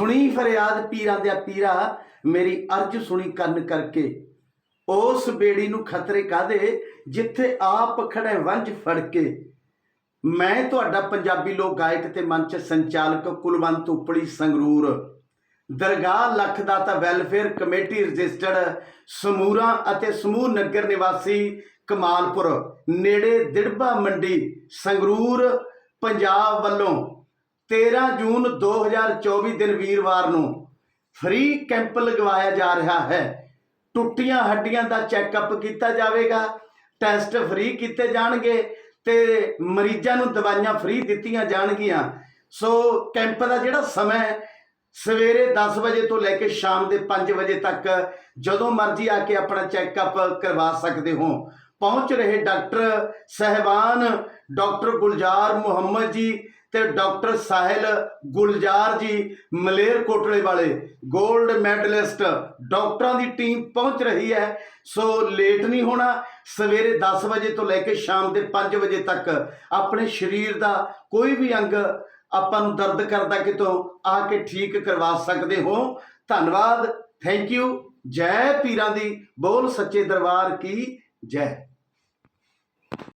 ਸੁਣੀ ਫਰਿਆਦ ਪੀਰਾਂ ਦੇ ਪੀਰਾ, ਮੇਰੀ ਅਰਜ ਸੁਣੀ ਕੰਨ ਕਰਕੇ। ਉਸ ਬੇੜੀ ਨੂੰ ਖਤਰੇ ਕਾਦੇ ਜਿੱਥੇ ਆਪ ਖੜੇ ਵੰਜ ਫੜ ਕੇ ਮੈਂ ਤੁਹਾਡਾ ਪੰਜਾਬੀ ਲੋਕ ਗਾਇਕ ਤੇ ਮੰਚ ਸੰਚਾਲਕ ਕੁਲਵੰਤ ਉਪੜੀ ਸੰਗਰੂਰ। ਦਰਗਾਹ ਲੱਖ ਦਾਤਾ ਵੈਲਫੇਅਰ ਕਮੇਟੀ ਰਜਿਸਟਰਡ ਸਮੂਰਾ ਅਤੇ ਸਮੂਹ ਨਗਰ ਨਿਵਾਸੀ ਕਮਾਲਪੁਰ, ਨੇੜੇ ਦਿੜਬਾ ਮੰਡੀ, ਸੰਗਰੂਰ, ਪੰਜਾਬ ਵੱਲੋਂ 13 ਜੂਨ 2024 ਦਿਨ ਵੀਰਵਾਰ ਨੂੰ ਫ੍ਰੀ ਕੈਂਪ ਲਗਵਾਇਆ ਜਾ ਰਿਹਾ ਹੈ। ਟੁੱਟੀਆਂ ਹੱਡੀਆਂ ਦਾ ਚੈੱਕਅਪ ਕੀਤਾ ਜਾਵੇਗਾ, ਟੈਸਟ ਫ੍ਰੀ ਕੀਤੇ ਜਾਣਗੇ ਤੇ ਮਰੀਜ਼ਾਂ ਨੂੰ ਦਵਾਈਆਂ ਫ੍ਰੀ ਦਿੱਤੀਆਂ ਜਾਣਗੀਆਂ। ਸੋ ਕੈਂਪ ਦਾ ਜਿਹੜਾ ਸਮਾਂ ਸਵੇਰੇ 10 ਵਜੇ ਤੋਂ ਲੈ ਕੇ ਸ਼ਾਮ ਦੇ 5 ਵਜੇ ਤੱਕ ਜਦੋਂ ਮਰਜ਼ੀ ਆ ਕੇ ਆਪਣਾ ਚੈੱਕਅਪ ਕਰਵਾ ਸਕਦੇ ਹੋ। ਪਹੁੰਚ ਰਹੇ ਡਾਕਟਰ ਸਹਿਬਾਨ, ਡਾਕਟਰ ਗੁਲਜ਼ਾਰ ਮੁਹੰਮਦ ਜੀ ਤੇ ਡਾਕਟਰ ਸਾਹਿਲ ਗੁਲਜ਼ਾਰ ਜੀ ਮਲੇਰ ਕੋਟਲੇ ਵਾਲੇ 골ਡ ਮੈਡਲਿਸਟ ਡਾਕਟਰਾਂ ਦੀ ਟੀਮ ਪਹੁੰਚ ਰਹੀ ਹੈ। ਸੋ ਲੇਟ ਨਹੀਂ ਹੋਣਾ, ਸਵੇਰੇ 10 ਵਜੇ ਤੋਂ ਲੈ ਕੇ ਸ਼ਾਮ ਦੇ 5 ਵਜੇ ਤੱਕ ਆਪਣੇ ਸਰੀਰ ਦਾ ਕੋਈ ਵੀ ਅੰਗ ਆਪਾਂ ਨੂੰ ਦਰਦ ਕਰਦਾ ਕਿਤੋਂ ਆ ਕੇ ਠੀਕ ਕਰਵਾ ਸਕਦੇ ਹੋ। ਧੰਨਵਾਦ ਥੈਂਕ ਯੂ ਜੈ ਪੀਰਾਂ ਦੀ ਬੋਲ ਸੱਚੇ ਦਰਬਾਰ ਕੀ, ਜੈ।